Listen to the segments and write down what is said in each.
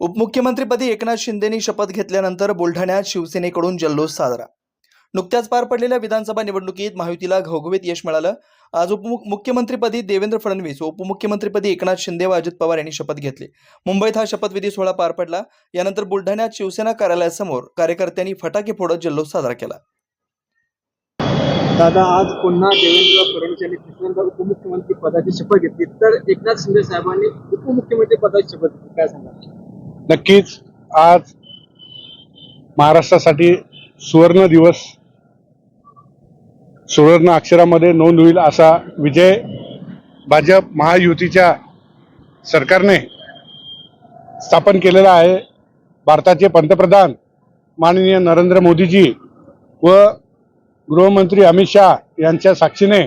उपमुख्यमंत्रीपदी एकनाथ शिंदेनी शपथ घेतल्यानंतर बुलढाण्यात शिवसेनेकडून जल्लोष साजरा. नुकत्याच पार पडलेल्या विधानसभा निवडणुकीत महायुतीला घवघवीत यश मिळालं. आज उपमुख्यमंत्रीपदी देवेंद्र फडणवीस व उपमुख्यमंत्रीपदी एकनाथ शिंदे व अजित पवार यांनी शपथ घेतली. मुंबईत हा शपथविधी सोहळा पार पडला. यानंतर बुलढाण्यात शिवसेना कार्यालयासमोर कार्यकर्त्यांनी फटाके फोडत जल्लोष साजरा केला. दादा आज पुन्हा देवेंद्र फडणवीस यांनी तिसऱ्यांदा उपमुख्यमंत्री पदाची शपथ घेतली. तर एकनाथ शिंदे साहेबांनी उपमुख्यमंत्री पदाची शपथ घेतली. काय सांगा नक्कीच आज महाराष्ट्रासाठी सुवर्ण दिवस सुवर्ण अक्षरामध्ये नोंद होईल असा विजय भाजप महायुतीच्या सरकारने स्थापन केलेला आहे. भारताचे पंतप्रधान माननीय नरेंद्र मोदीजी व गृहमंत्री अमित शहा यांच्या साक्षीने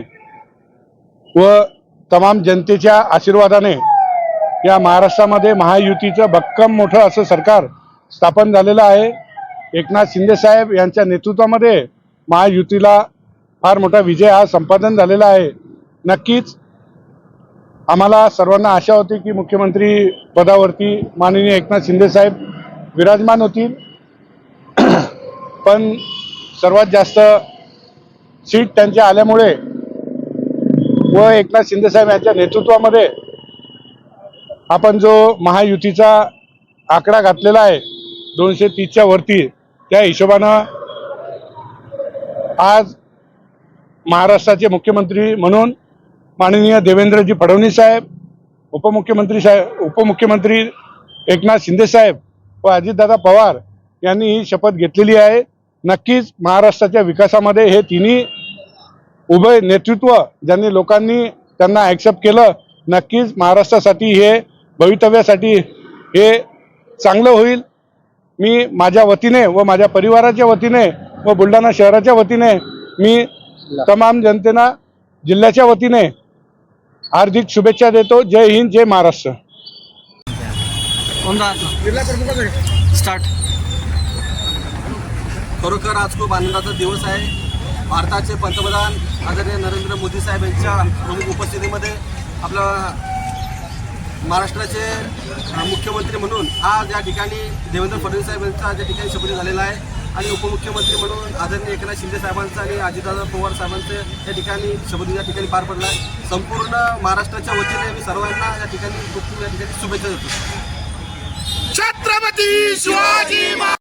व तमाम जनतेच्या आशीर्वादाने या महाराष्ट्रामध्ये महायुतीचं भक्कम मोठं असं सरकार स्थापन झालेलं आहे. एकनाथ शिंदे साहेब यांच्या नेतृत्वामध्ये महायुतीला फार मोठा विजय हा संपादन झालेला आहे. नक्कीच आम्हाला सर्वांना आशा होती की मुख्यमंत्री पदावरती माननीय एकनाथ शिंदे साहेब विराजमान होतील. पण सर्वात जास्त सीट त्यांच्या आल्यामुळे व एकनाथ शिंदे साहेब यांच्या नेतृत्वामध्ये आपण जो महायुतीचा आकडा घातलेला आहे दोनशे तीसच्या वरती त्या हिशोबानं आज महाराष्ट्राचे मुख्यमंत्री म्हणून माननीय देवेंद्रजी फडणवीस साहेब उपमुख्यमंत्री साहेब उपमुख्यमंत्री एकनाथ शिंदे साहेब व अजितदादा पवार यांनी ही शपथ घेतलेली आहे. नक्कीच महाराष्ट्राच्या विकासामध्ये हे तिन्ही उभय नेतृत्व ज्यांनी लोकांनी त्यांना ॲक्सेप्ट केलं नक्कीच महाराष्ट्रासाठी हे भवितव्यासाठी हे चांगलं होईल. मी माझ्या वतीने व माझ्या परिवाराच्या वतीने व बुलढाणा शहराच्या वतीने मी तमाम जनतेना जिल्ह्याच्या वतीने हार्दिक शुभेच्छा देतो. जय हिंद जय महाराष्ट्र. स्टार्ट. खरोखर आज खूप आनंदाचा दिवस आहे. भारताचे पंतप्रधान आदरणीय नरेंद्र मोदी साहेब यांच्या प्रमुख उपस्थितीमध्ये आपला महाराष्ट्राचे मुख्यमंत्री म्हणून आज या ठिकाणी देवेंद्र फडणवीस साहेबांचा आज त्या ठिकाणी शपथ झालेला आहे. आणि उपमुख्यमंत्री म्हणून आदरणीय एकनाथ शिंदे साहेबांचा आणि अजितदादा पवार साहेबांचं या ठिकाणी शपथ या ठिकाणी पार पडला आहे. संपूर्ण महाराष्ट्राच्या वतीने मी सर्वांना या ठिकाणी खूप या ठिकाणी शुभेच्छा देतो. छत्रपती शिवाजी